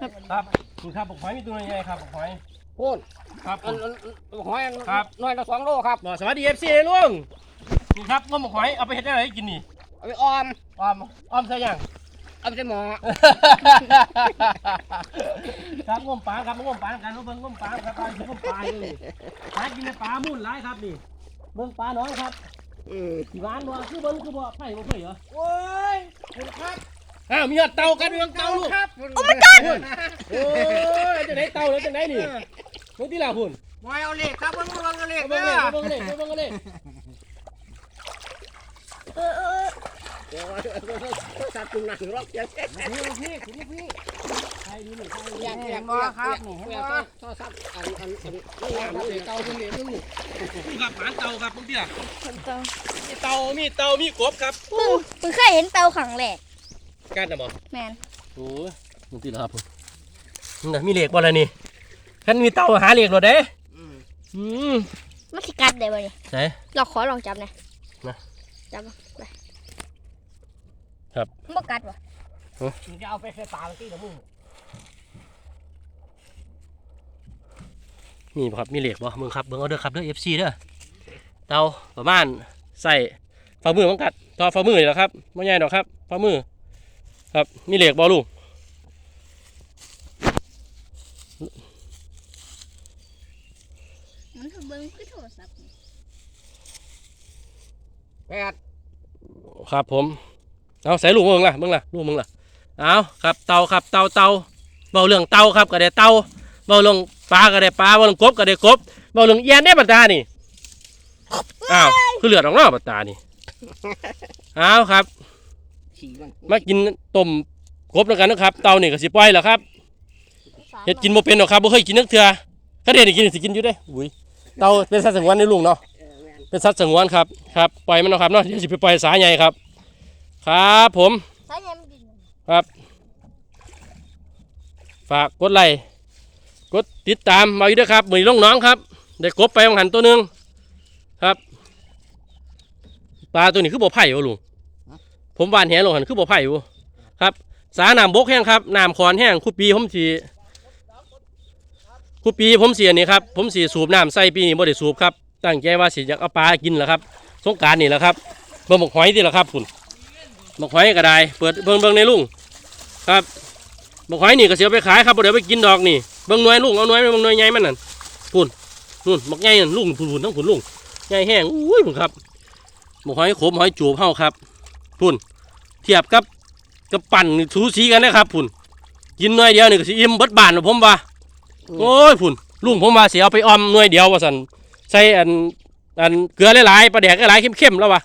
ครับคุณครับบอกหอยมีตัวยังไงครับบอกหอยพูนครับอันอันหอยอันครับหน่วยละสองโลครับบอกสวัสดีเอฟซีเลยลุงนี่ครับงมบอกหอยเอาไปเฮ็ดอะไรกินนี่เอาไปออมออมออมใส่ยังเอาไปใส่หมอครับงมปลาครับงมปลากันเอาเบิ่งงมปลาครับปลาอยู่งมปลาอยู่นี่หากินในปลามุ่นหลายครับนี่เบิ่งปลาน้อยครับอืมสีหวานบ่คือเบิ่งคือบ่ไผ่บ่เผยเหรอโอ้ยคุณครับ อ้าวมียอดเตากันมียอดเตาลูกครับโอ้โอ้ยจังไหนเตาแล้วจังไหนนี่เบิ่งที่ล่ะพุ่นหอยเอาเหล็กครับเบิ่งเบิ่งเอาเหล็กเอาเด้เบิ่งอเลยเอาเบิ่งเลยเอาเบิ่งเลยเออเออเดี๋ยวสัตว์กลุ่มนั้นรอกเดี๋ยวเช็ดพี่พี่พี่พี่ใครดูนี่ใครดูอยากนี่อยากบ่ครับนี่เห็นบ่โทรศัพท์อันอันอันนี่งามเลยเตาคุณเหรียญลูกครับหางเตาครับมึงเตี้ยคนเตามีเตามีเตามีกบครับมึงมึงเคยเห็นเตาขังแหลก กันนะบ่แมนโอ้ยมึงเตี้ยครับผมนี่นะมีเหล็กบ่ล่ะนี่คันมีเตาหาเหล็กหรอเด้อืมอืมมันสิกัดได้บ่เนี่ยไหน เราขอลองจับหน่อยมาจับมาไปครับ มันบ่กัดบ่มึงจะเอาไปใส่ปากที่กับมึงมีบ่ครับมีเหล็กบ่มึงครับเบิ่งเอาเด้อครับเด้อ FC เด้อเตาประมาณใส่ฝ่ามือมันกัดต่อฝ่ามือนี่แหละครับไม่ใหญ่ดอกครับฝ่ามือ ครับ มีเหล็กบ่ลูกมันคือเบิ่งคือโทรศัพท์แปดครับผม เอาใส่ลูกมึงล่ะมึงล่ะลูกมึงล่ะ เอาครับเตาครับเตาเตาเบาเรื่องเตาครับก็ได้เตาเบาเรื่องปลาก็ได้ปลาเบาเรื่องกบก็ได้กบเบาเรื่องเอียนได้บัดตานี่อ้าวคือเลือดออกนอกบัดตานี่เอาครับ ขี่มันมากินต้มกบแล้วกันนะครับ เตานี่ก็สิปล่อยแล้วครับเฮ็ดกินบ่เป็นหรอกครับบ่เคยกินนักเทื่อถ้าเด็กกินสิกินอยู่เด้อุ้ยเตาเป็นสัตว์สงวนในลุงเนาะเออแม่นเป็นสัตว์สงวนครับครับปล่อยมันเนาะครับเนาะเดี๋ยวสิไปปล่อยสาใหญ่ครับ ครับผมสายใหญ่มันดินฝากกดไลค์กดติดตามมาอยู่ด้วยครับมือลงน้องครับได้กบไปวังหันตัวหนึ่งครับปลาตัวนี้คือบ่อไผ่บ่ลุง ผมบานแหลงหันคือบ่ไผ่บ่ครับ สาน้ำบกแห้งครับน้ำคอนแห้งคู่ปีผมสีคู่ปีผมเสียนี่ครับผมสีสูบน้ำใส่ปีนี้บ่ได้สูบครับตั้งใจว่าสิอยากเอาปลากินแหละครับสงการนี่แหละครับเบิ่งหมกหอยนี่แหละครับคุณหมกหอยก็ได้เปิดเบิ่งเบิ่งในลุงครับบอกหอยนี่ก็เสียไปขายครับบ่เดี๋ยวไปกินดอกนี่เบิ่งน่วยลุงเอาน่วยเบิ่งน่วยใหญ่มันนั่นพุ่นนู่นบักใหญ่นั่นลุงพุ่นพุ่นทั้งพุ่นลุงใหญ่แห้งอุ้ยพุ่นครับบอกหอยขมหอยจูบเฮาครับพุ่น เทียบกับกับปั่นนี่สูสีกันนะครับพุ่นกินหน่วยเดียวนี่ก็สิอิ่มเบิดบ้านแล้วผมว่าโอ้ยพุ่นลุงผมว่าสิเอาไปออมหน่วยเดียวว่าซั่นใส่อันอันเกลือหลายๆปลาแดกหลายๆเข้มๆแล้ววะ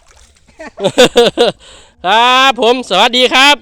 ครับผมสวัสดีครับ